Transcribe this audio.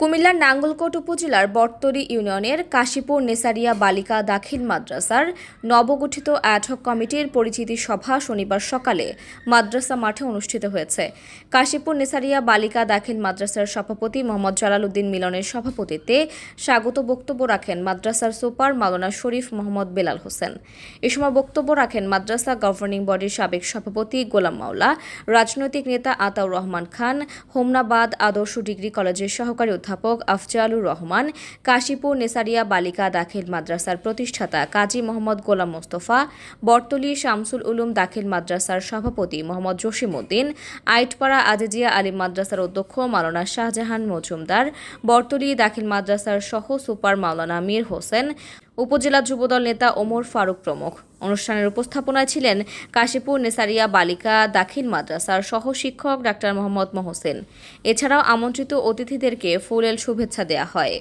কুমিল্লার নাঙ্গলকোট উপজেলার বটতলী ইউনিয়নের কাশীপুর নেসারিয়া বালিকা দাখিল মাদ্রাসার নবগঠিত অ্যাডহক কমিটির পরিচিতি সভা শনিবার সকালে মাদ্রাসা মাঠে অনুষ্ঠিত হয়েছে। কাশীপুর নেসারিয়া বালিকা দাখিল মাদ্রাসার সভাপতি মোহাম্মদ জালাল উদ্দিন মিলনের সভাপতিত্বে স্বাগত বক্তব্য রাখেন মাদ্রাসার সুপার মাওলানা শরীফ মোহাম্মদ বেলাল হোসেন। এ সময় বক্তব্য রাখেন মাদ্রাসা গভর্নিং বডির সাবেক সভাপতি গোলাম মাওলা, রাজনৈতিক নেতা আতাউর রহমান খান, হোমনাবাদ আদর্শ ডিগ্রি কলেজের সহকারী অধ্যাপক আফজালুর রহমান, কাশীপুর নেসারিয়া বালিকা দাখিল মাদ্রাসার প্রতিষ্ঠাতা কাজী মোহাম্মদ গোলাম মোস্তফা বর্তলি শামসুল উলুম দাখিল মাদ্রাসার সভাপতি মোহাম্মদ জসিম উদ্দিন আইটপাড়া আজিজিয়া আলিম মাদ্রাসার অধ্যক্ষ মাওলানা শাহজাহান মজুমদার বর্তলি দাখিল মাদ্রাসার সহ সুপার মাওলানা মীর হোসেন উপজেলা যুবদল নেতা ওমর ফারুক প্রমুখ। অনুষ্ঠানের উপস্থাপনায় ছিলেন কাশীপুর নেসারিয়া বালিকা দাখিল মাদ্রাসার সহ শিক্ষক ডাক্তার মোহাম্মদ মহসেন। এছাড়াও আমন্ত্রিত অতিথিদেরকে ফুলেল শুভেচ্ছা দেওয়া হয়।